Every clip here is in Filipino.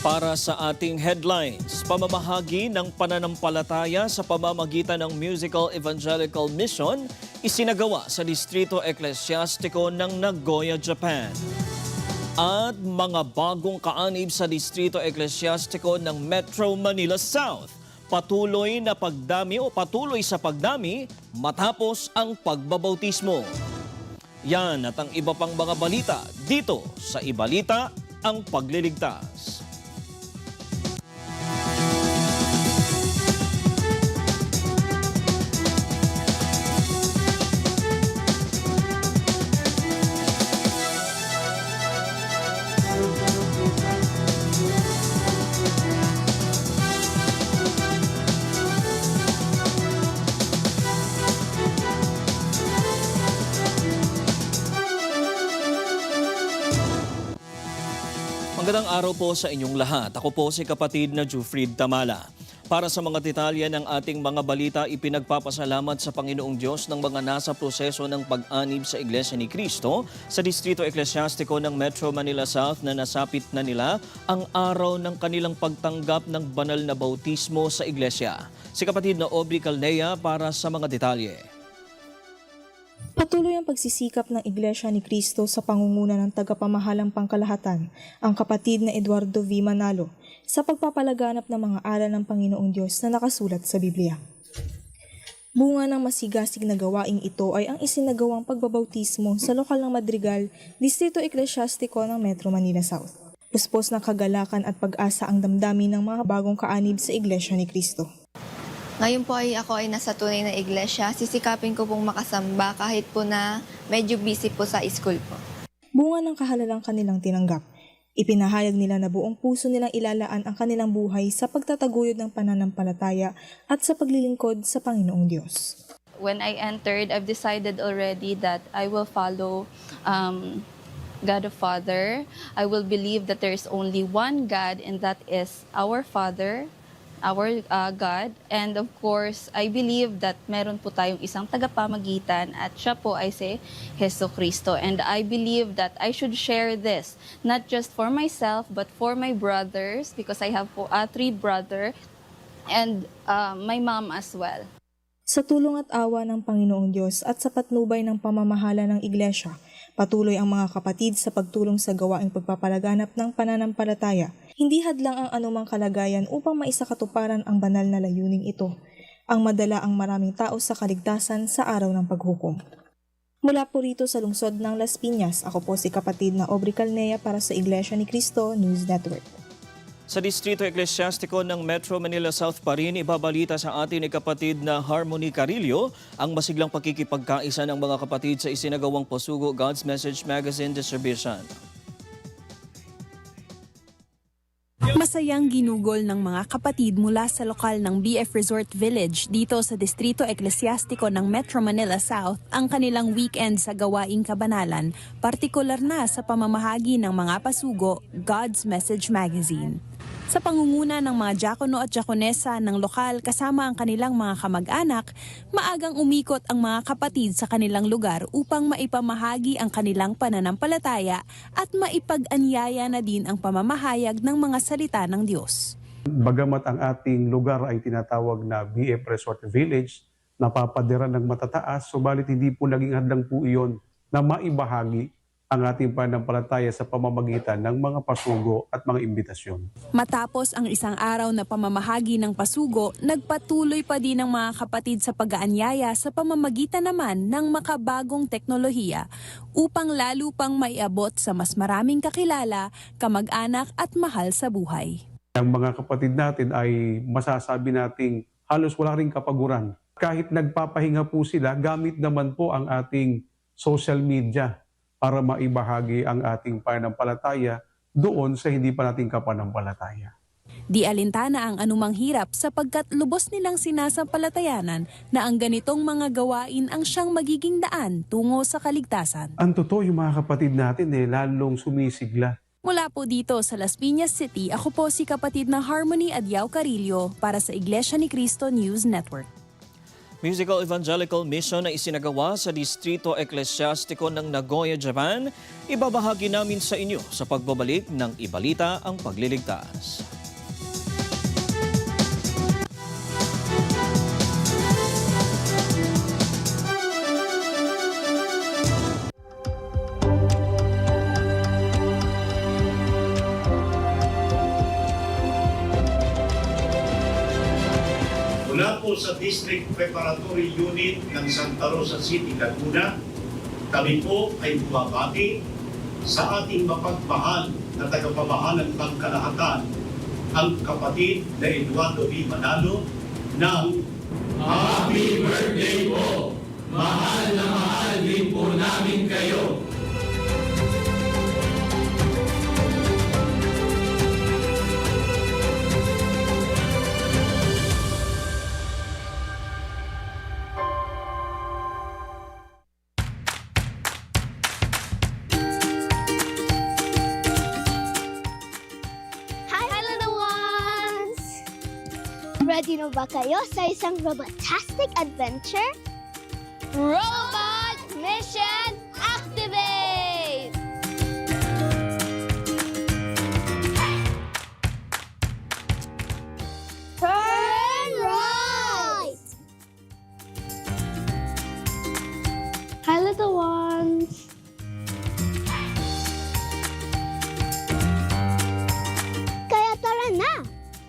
Para sa ating headlines, pamamahagi ng pananampalataya sa pamamagitan ng Musical Evangelical Mission isinagawa sa Distrito Eklesiastiko ng Nagoya, Japan. At mga bagong kaanib sa Distrito Eklesiastiko ng Metro Manila South. Patuloy na pagdami o patuloy sa pagdami matapos ang pagbabautismo. Yan at ang iba pang mga balita dito sa Ibalita ang Pagliligtas. Magandang araw po sa inyong lahat. Ako po si kapatid na Jufrid Tamala. Para sa mga detalye ng ating mga balita, ipinagpapasalamat sa Panginoong Diyos ng mga nasa proseso ng pag-anib sa Iglesia ni Cristo sa Distrito Eklesiastiko ng Metro Manila South na nasapit na nila ang araw ng kanilang pagtanggap ng banal na bautismo sa Iglesia. Si kapatid na Aubrey Calnea para sa mga detalye. Patuloy ang pagsisikap ng Iglesia ni Cristo sa pangunguna ng tagapamahalang pangkalahatan, ang kapatid na Eduardo V. Manalo, sa pagpapalaganap ng mga aral ng Panginoong Diyos na nakasulat sa Biblia. Bunga ng masigasig na gawaing ito ay ang isinagawang pagbabautismo sa lokal ng Madrigal, Distrito Eklesiastiko ng Metro Manila South. Puspos ng kagalakan at pag-asa ang damdamin ng mga bagong kaanib sa Iglesia ni Cristo. Ngayon po ay ako ay nasa tunay na iglesia. Sisikapin ko pong makasamba kahit po na medyo busy po sa school po. Bunga ng kahalalang kanilang tinanggap. Ipinahayag nila na buong puso nilang ilalaan ang kanilang buhay sa pagtataguyod ng pananampalataya at sa paglilingkod sa Panginoong Diyos. when I entered, I've decided already that I will follow um, God the Father. I will believe that there is only one God, and that is our Father, our uh, God. And of course, I believe that meron po tayong isang tagapamagitan at siya po ay si Heso Kristo. And I believe that I should share this, not just for myself, but for my brothers, because I have po, uh, three brothers, and uh, my mom as well. Sa tulong at awa ng Panginoong Diyos at sa patnubay ng pamamahala ng Iglesia, patuloy ang mga kapatid sa pagtulong sa gawaing pagpapalaganap ng pananampalataya. Hindi hadlang ang anumang kalagayan upang maisakatuparan ang banal na layuning ito, ang madala ang maraming tao sa kaligtasan sa araw ng paghukom. Mula po rito sa lungsod ng Las Piñas, ako po si kapatid na Aubrey Calnea para sa Iglesia ni Cristo News Network. Sa Distrito Eklesiastiko ng Metro Manila South pa rin, ibabalita sa atin ni kapatid na Harmony Carillo ang masiglang pakikipagkaisa ng mga kapatid sa isinagawang Pasugo God's Message Magazine Distribution. Masayang ginugol ng mga kapatid mula sa lokal ng BF Resort Village dito sa Distrito Eklesiastiko ng Metro Manila South ang kanilang weekend sa gawaing kabanalan, partikular na sa pamamahagi ng mga pasugo God's Message Magazine. Sa pangunguna ng mga diakono at diakonesa ng lokal kasama ang kanilang mga kamag-anak, maagang umikot ang mga kapatid sa kanilang lugar upang maipamahagi ang kanilang pananampalataya at maipag-anyaya na din ang pamamahayag ng mga salita ng Diyos. Bagamat ang ating lugar ay tinatawag na BF Resort Village, napapadira ng matataas, subalit hindi po naging hadlang po iyon na maibahagi ang ating pananampalataya sa pamamagitan ng mga pasugo at mga imbitasyon. Matapos ang isang araw na pamamahagi ng pasugo, nagpatuloy pa din ang mga kapatid sa pag-aanyaya sa pamamagitan naman ng makabagong teknolohiya upang lalo pang maiabot sa mas maraming kakilala, kamag-anak at mahal sa buhay. Ang mga kapatid natin ay masasabi nating halos wala ring kapaguran. Kahit nagpapahinga po sila, gamit naman po ang ating social media para maibahagi ang ating pananampalataya doon sa hindi pa nating kapanampalataya. Di alintana ang anumang hirap sapagkat lubos nilang sinasampalatayanan na ang ganitong mga gawain ang siyang magiging daan tungo sa kaligtasan. Ang totoo yung mga kapatid natin eh, lalong sumisigla. Mula po dito sa Las Piñas City, ako po si kapatid na Harmony Adyao Carillo para sa Iglesia ni Cristo News Network. Musical Evangelical Mission na isinagawa sa Distrito Eklesiastiko ng Nagoya, Japan, ibabahagi namin sa inyo sa pagbabalik ng Ibalita ang Pagliligtas. Po sa District Preparatory Unit ng Santa Rosa City, Laguna, kami po ay bumabati sa ating mapagmahal na tagapamahalang pangkalahatan, ang kapatid na Eduardo V. Manalo ng Happy Birthday po! Mahal na mahal din po namin kayo! Ready na ba kayo sa isang robotastic adventure? Robot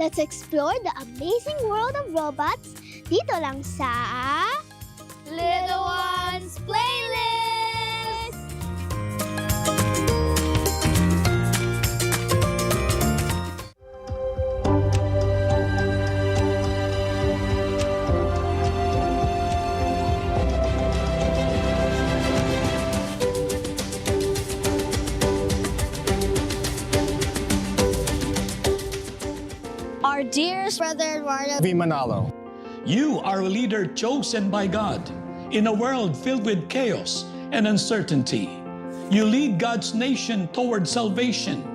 Let's explore the amazing world of robots. Dito lang sa Little Ones dearest brother Eduardo V. Manalo. You are a leader chosen by God in a world filled with chaos and uncertainty. You lead God's nation toward salvation,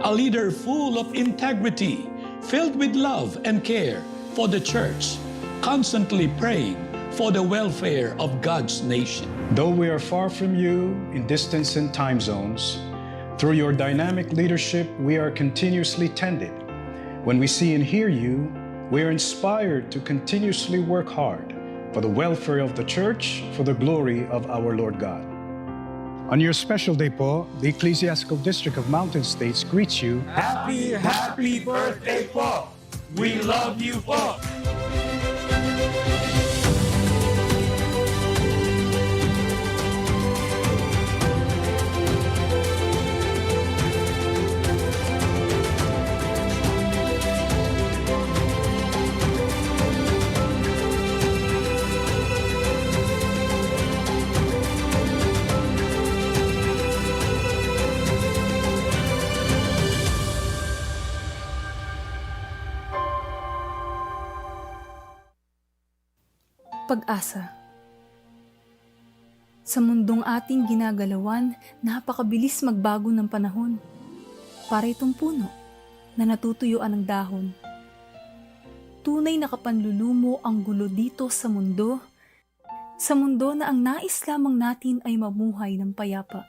a leader full of integrity, filled with love and care for the church, constantly praying for the welfare of God's nation. Though we are far from you in distance and time zones, through your dynamic leadership, we are continuously tended. When we see and hear you, we are inspired to continuously work hard for the welfare of the church, for the glory of our Lord God. On your special day po, the Ecclesiastical District of Mountain States greets you Happy, happy birthday po! We love you po! Pag-asa Sa mundong ating ginagalawan, napakabilis magbago ng panahon. Para itong puno na natutuyuan ng dahon. Tunay na kapanlulumo ang gulo dito sa mundo, sa mundo na ang nais lamang natin ay mamuhay ng payapa.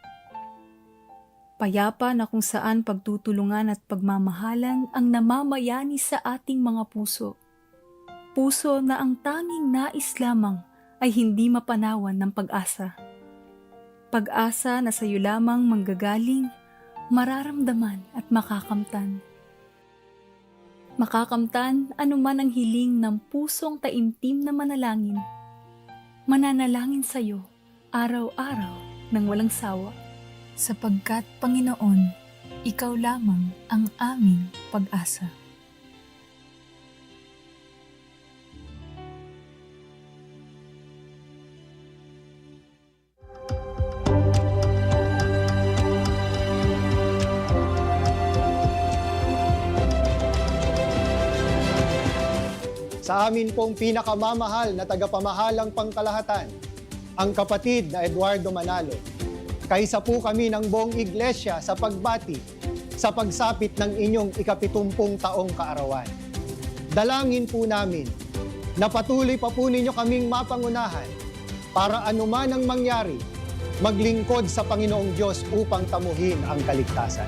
Payapa na kung saan pagtutulungan at pagmamahalan ang namamayani sa ating mga puso puso na ang tanging nais lamang ay hindi mapanawan ng pag-asa. Pag-asa na sa iyo lamang manggagaling, mararamdaman at makakamtan. Makakamtan anuman ang hiling ng pusong taimtim na manalangin. Mananalangin sa iyo araw-araw ng walang sawa. Sapagkat Panginoon, ikaw lamang ang aming pag-asa. Sa amin pong pinakamamahal na tagapamahalang pangkalahatan, ang kapatid na Eduardo Manalo. Kaisa po kami ng buong iglesia sa pagbati sa pagsapit ng inyong ikapitumpung taong kaarawan. Dalangin po namin na patuloy pa po ninyo kaming mapangunahan para anuman ang mangyari, maglingkod sa Panginoong Diyos upang tamuhin ang kaligtasan.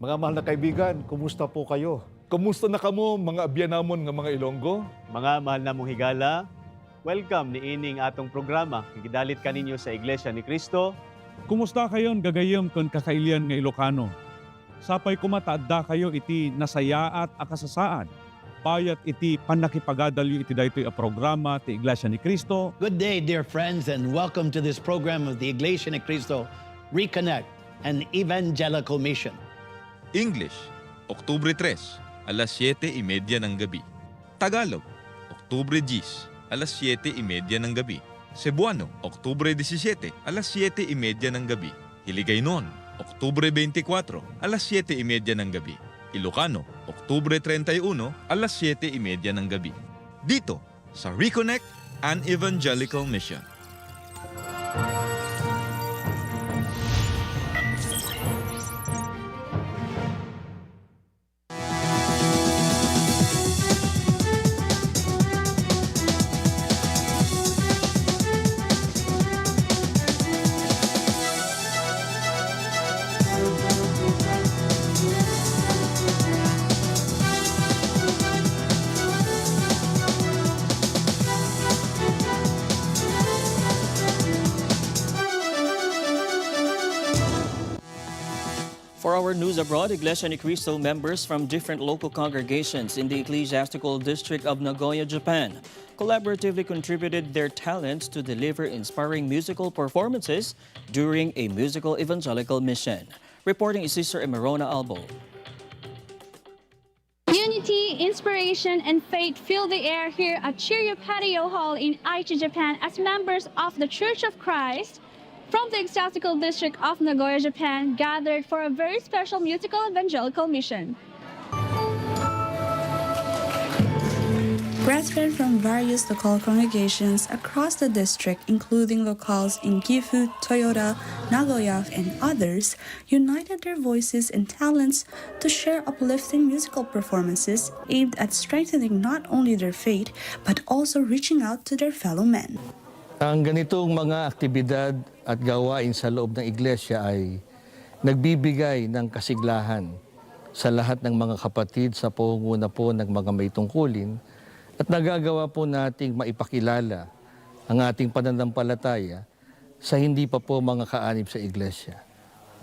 Mga mahal na kaibigan, kumusta po kayo? Kumusta na kamo mga abyanamon nga mga Ilonggo? Mga mahal na mong higala, welcome ni ining atong programa. Gidalit kaninyo sa Iglesia ni Cristo. Kumusta kayon gagayom kon kakailian nga Ilocano? Sapay kumataadda kayo iti nasayaat akasasaan. Payat iti panakipagadalyo iti daytoy a programa ti Iglesia ni Cristo. Good day, dear friends, and welcome to this program of the Iglesia ni Cristo Reconnect, an evangelical mission. English, Oktubre 3, alas 7.30 ng gabi. Tagalog, Oktubre 10, alas 7.30 ng gabi. Cebuano, Oktubre 17, alas 7.30 ng gabi. Hiligaynon, Oktubre 24, alas 7.30 ng gabi. Ilocano, Oktubre 31, alas 7.30 ng gabi. Dito, sa Reconnect, an Evangelical Mission. For our news abroad, Iglesia ni Cristo members from different local congregations in the ecclesiastical district of Nagoya, Japan, collaboratively contributed their talents to deliver inspiring musical performances during a musical evangelical mission. Reporting is Sister Emerona Albo. Unity, inspiration, and faith fill the air here at Shiryu Patio Hall in Aichi, Japan as members of the Church of Christ from the Ecclesiastical District of Nagoya, Japan gathered for a very special musical evangelical mission. Brethren from various local congregations across the district, including locales in Gifu, Toyota, Nagoya, and others, united their voices and talents to share uplifting musical performances aimed at strengthening not only their faith but also reaching out to their fellow men. Ang ganitong mga aktibidad at gawain sa loob ng iglesia ay nagbibigay ng kasiglahan sa lahat ng mga kapatid sa pangunguna po ng mga may tungkulin at nagagawa po nating maipakilala ang ating pananampalataya sa hindi pa po mga kaanib sa iglesia.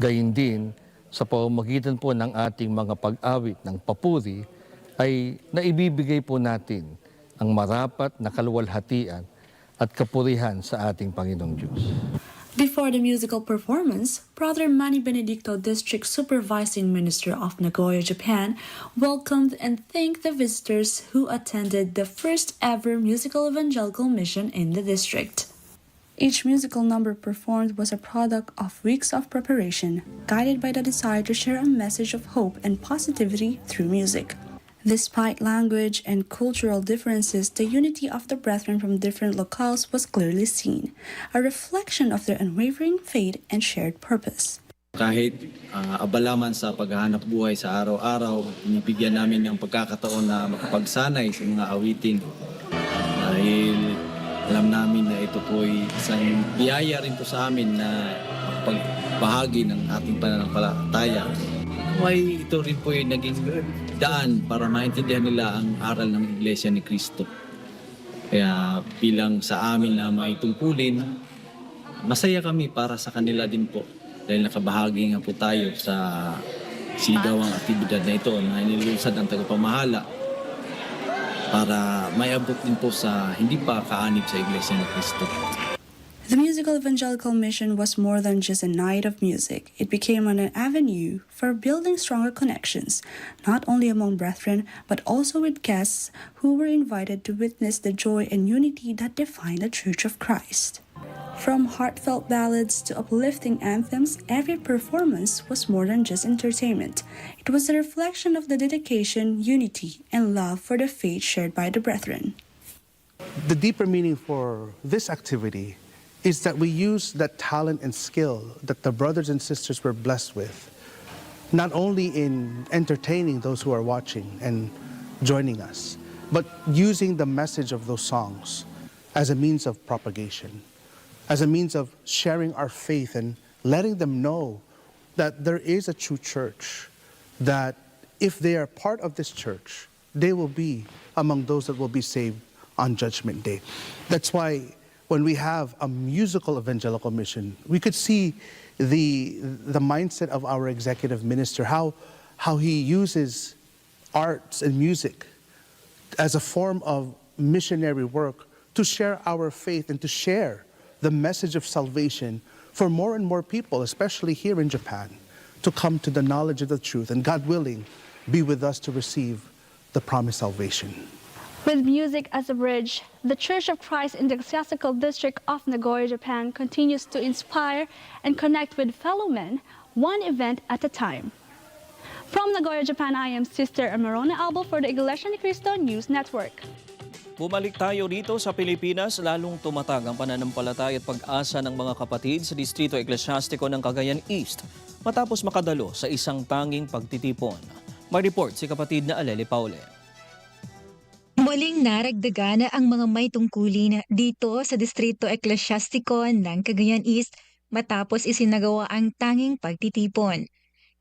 Gayun din, sa pamamagitan po ng ating mga pag-awit ng papuri, ay naibibigay po natin ang marapat na kaluwalhatian at kapurihan sa ating Panginoong Diyos. Before the musical performance, Brother Manny Benedicto, District Supervising Minister of Nagoya, Japan, welcomed and thanked the visitors who attended the first ever musical evangelical mission in the district. Each musical number performed was a product of weeks of preparation, guided by the desire to share a message of hope and positivity through music. Despite language and cultural differences, the unity of the brethren from different locales was clearly seen, a reflection of their unwavering faith and shared purpose. Kahit uh, abala man sa paghahanap buhay sa araw-araw, binibigyan namin ng pagkakataon na makapagsanay sa mga awitin. Dahil alam namin na ito po ay isang biyaya rin po sa amin na pagbahagi ng ating pananampalataya. May ito rin po ay naging daan para maintindihan nila ang aral ng Iglesia ni Cristo. Kaya bilang sa amin na may tungkulin, masaya kami para sa kanila din po. Dahil nakabahagi nga po tayo sa sigawang aktibidad na ito na inilusad ng tagapamahala para maiabot din po sa hindi pa kaanib sa Iglesia ni Cristo. The musical evangelical mission was more than just a night of music. It became an avenue for building stronger connections, not only among brethren, but also with guests who were invited to witness the joy and unity that define the Church of Christ. From heartfelt ballads to uplifting anthems, every performance was more than just entertainment. It was a reflection of the dedication, unity, and love for the faith shared by the brethren. The deeper meaning for this activity is that we use that talent and skill that the brothers and sisters were blessed with, not only in entertaining those who are watching and joining us, but using the message of those songs as a means of propagation, as a means of sharing our faith and letting them know that there is a true church, that if they are part of this church, they will be among those that will be saved on Judgment Day. That's why when we have a musical evangelical mission, we could see the, the mindset of our executive minister, how, how he uses arts and music as a form of missionary work to share our faith and to share the message of salvation for more and more people, especially here in Japan, to come to the knowledge of the truth and, God willing, be with us to receive the promised salvation. With music as a bridge, the Church of Christ in the Ecclesiastical District of Nagoya, Japan continues to inspire and connect with fellow men, one event at a time. From Nagoya, Japan, I am Sister Amarona Albo for the Iglesia ni Cristo News Network. Bumalik tayo rito sa Pilipinas, lalong tumatag ang pananampalataya at pag-asa ng mga kapatid sa Distrito Eklesyastiko ng Cagayan East matapos makadalo sa isang tanging pagtitipon. May report si kapatid na Aleli Paule. Muling naragdagan ang mga may tungkulin dito sa Distrito Eklesyastiko ng Cagayan East matapos isinagawa ang tanging pagtitipon.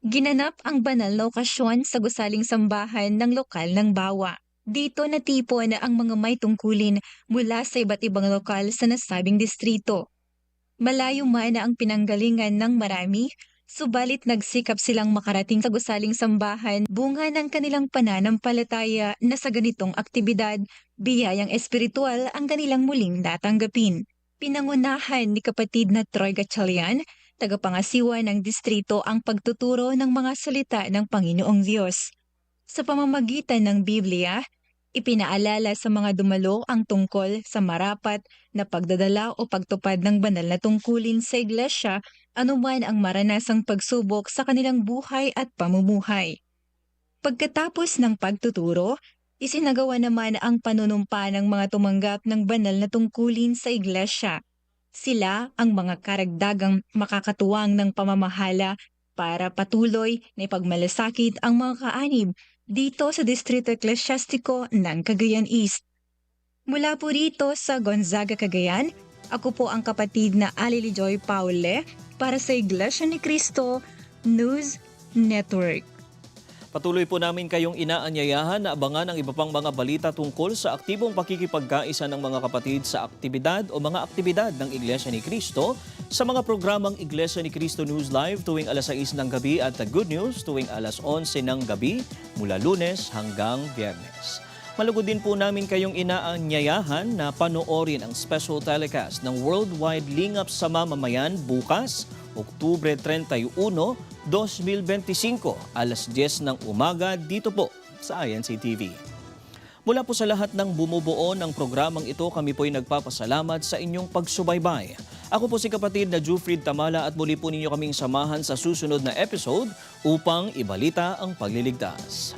Ginanap ang banal na okasyon sa gusaling sambahan ng lokal ng Bawa. Dito natipon ang mga may tungkulin mula sa iba't ibang lokal sa nasabing distrito. Malayo man ang pinanggalingan ng marami, subalit nagsikap silang makarating sa gusaling sambahan bunga ng kanilang pananampalataya na sa ganitong aktibidad, biyayang espiritual ang kanilang muling natanggapin. Pinangunahan ni kapatid na Troy Gatchalian, tagapangasiwa ng distrito ang pagtuturo ng mga salita ng Panginoong Diyos. Sa pamamagitan ng Biblia, ipinaalala sa mga dumalo ang tungkol sa marapat na pagdadala o pagtupad ng banal na tungkulin sa iglesia anuman ang maranasang pagsubok sa kanilang buhay at pamumuhay. Pagkatapos ng pagtuturo, isinagawa naman ang panunumpa ng mga tumanggap ng banal na tungkulin sa iglesia. Sila ang mga karagdagang makakatuwang ng pamamahala para patuloy na ipagmalasakit ang mga kaanib dito sa Distrito Eklesyastiko ng Cagayan East. Mula po rito sa Gonzaga, Cagayan, ako po ang kapatid na Alili Joy Paule para sa Iglesia ni Cristo News Network. Patuloy po namin kayong inaanyayahan na abangan ang iba pang mga balita tungkol sa aktibong pakikipagkaisa ng mga kapatid sa aktibidad o mga aktibidad ng Iglesia ni Cristo sa mga programang Iglesia ni Cristo News Live tuwing alas 6 ng gabi at The Good News tuwing alas 11 ng gabi mula lunes hanggang biyernes. Malugod din po namin kayong inaanyayahan na panoorin ang special telecast ng Worldwide Lingap sa Mamamayan bukas, Oktubre 31, 2025, alas 10 ng umaga dito po sa INC TV. Mula po sa lahat ng bumubuo ng programang ito, kami po'y nagpapasalamat sa inyong pagsubaybay. Ako po si kapatid na Jufrid Tamala at muli po ninyo kaming samahan sa susunod na episode upang ibalita ang pagliligtas.